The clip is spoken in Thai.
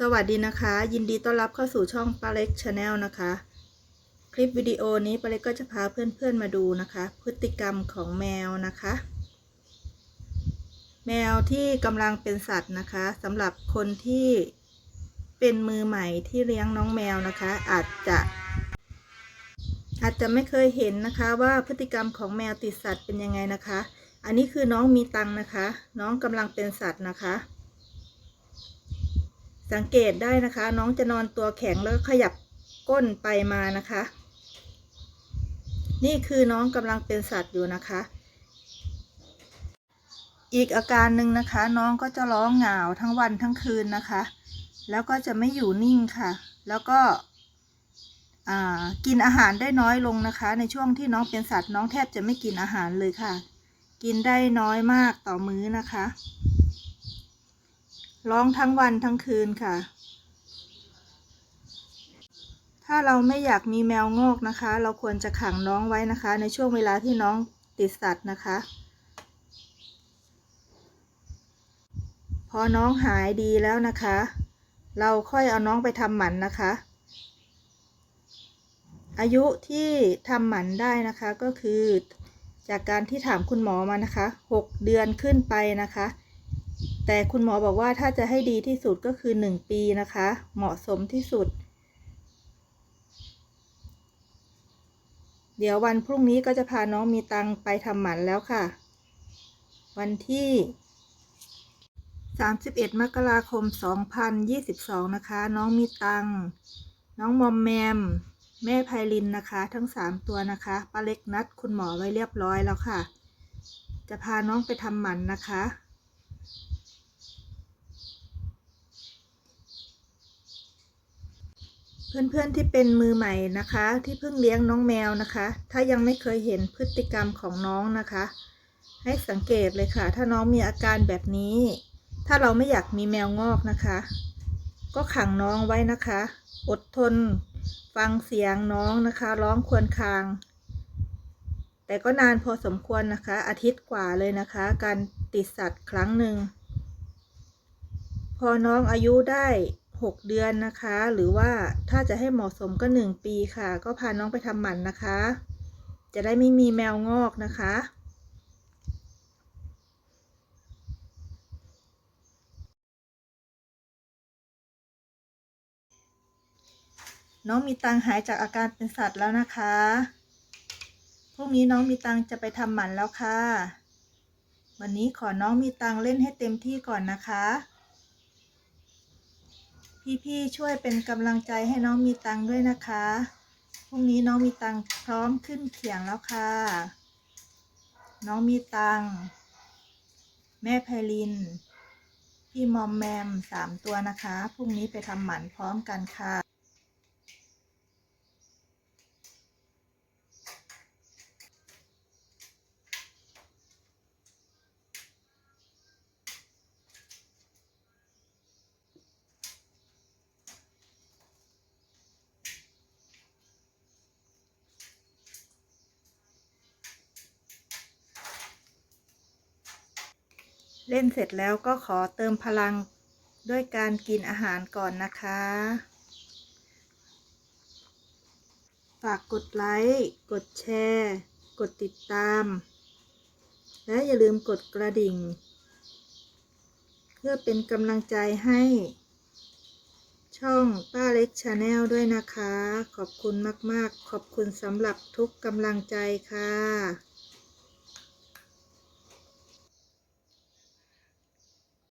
สวัสดีนะคะ ยินดีต้อนรับเข้าสู่ช่องปาเล็กชาแนลนะคะ คลิปวิดีโอนี้ปาเล็กก็จะพาเพื่อนๆมาดูนะคะ พฤติกรรมของแมวนะคะ แมวที่กำลังเป็นสัตว์นะคะสำหรับคนที่เป็นมือใหม่ที่เลี้ยงน้องแมวนะคะ อาจจะ อาจจะไม่เคยเห็นนะคะว่าพฤติกรรมของแมวติดสัตว์เป็นยังไงนะคะ อันนี้คือน้องมีตังนะคะ น้องกำลังเป็นสัตว์นะคะ สังเกตได้นะคะ น้องจะนอนตัวแข็งแล้วขยับก้นไปมานะคะ นี่คือน้องกำลังเป็นสัตว์อยู่นะคะ อีกอาการหนึ่งนะคะ น้องก็จะร้องเหงาทั้งวันทั้งคืนนะคะ แล้วก็จะไม่อยู่นิ่งค่ะ แล้วก็กินอาหารได้น้อยลงนะคะ ในช่วงที่น้องเป็นสัตว์น้องแทบจะไม่กินอาหารเลยค่ะ กินได้น้อยมากต่อมื้อนะคะ ร้องทั้งวันทั้งคืนค่ะ ถ้าเราไม่อยากมีแมวงอกนะคะ เราควรจะขังน้องไว้นะคะ ในช่วงเวลาที่น้องติดสัตว์นะคะ พอน้องหายดีแล้วนะคะ เราค่อยเอาน้องไปทำหมันนะคะ อายุที่ทำหมันได้นะคะก็คือจากการที่ถามคุณหมอมานะคะ 6 เดือนขึ้นไปนะคะ แต่คุณหมอบอกว่าถ้าจะให้ดีที่สุดก็คือ 1 ปีนะคะ เหมาะสมที่สุด เดี๋ยววันพรุ่งนี้ก็จะพาน้องมีตังไปทำหมันแล้วค่ะ วันที่ 31 มกราคม 2022 นะคะ น้องมีตัง น้องมอมแมม แม่ไพลินนะคะ ทั้ง 3 ตัวนะคะป้าเล็กนัดคุณหมอไว้เรียบร้อยแล้วค่ะ จะพาน้องไปทำหมันนะคะ เพื่อนๆที่เป็นมือใหม่นะคะ ที่เพิ่งเลี้ยงน้องแมวนะคะ ถ้ายังไม่เคยเห็นพฤติกรรมของน้องนะคะ ให้สังเกตเลยค่ะ ถ้าน้องมีอาการแบบนี้ ถ้าเราไม่อยากมีแมวงอกนะคะ ก็ขังน้องไว้นะคะ อดทน ฟังเสียงน้องนะคะ ร้องครวรคราง แต่ก็นานพอสมควรนะคะ อาทิตย์กว่าเลยนะคะ การติดสัตว์ครั้งหนึ่งพอน้องอายุได้ 6 เดือนนะคะ หรือว่าถ้าจะให้เหมาะสมก็ 1 ปีค่ะ ก็พาน้องไปทำหมันนะคะ จะได้ไม่มีแมวงอกนะคะ น้องมีตังหายจากอาการเป็นสัตว์แล้วนะคะ พรุ่งนี้น้องมีตังจะไปทำหมันแล้วค่ะ วันนี้ขอน้องมีตังเล่นให้เต็มที่ก่อนนะคะ พี่ๆช่วยเป็นกำลังใจให้น้องมีตังด้วยนะคะ พรุ่งนี้น้องมีตังพร้อมขึ้นเขียงแล้วค่ะ น้องมีตัง แม่ไพลิน พี่มอมแมมสามตัวนะคะ พรุ่งนี้ไปทำหมันพร้อมกันค่ะ เล่นเสร็จแล้วก็ขอเติมพลังด้วยการกินอาหารก่อนนะคะ ฝากกดไลค์ กดแชร์ กดติดตาม และอย่าลืมกดกระดิ่ง เพื่อเป็นกำลังใจให้ ช่องป้าเล็กชาแนลด้วยนะคะ ขอบคุณมาก ๆ ขอบคุณสำหรับทุกกำลังใจค่ะ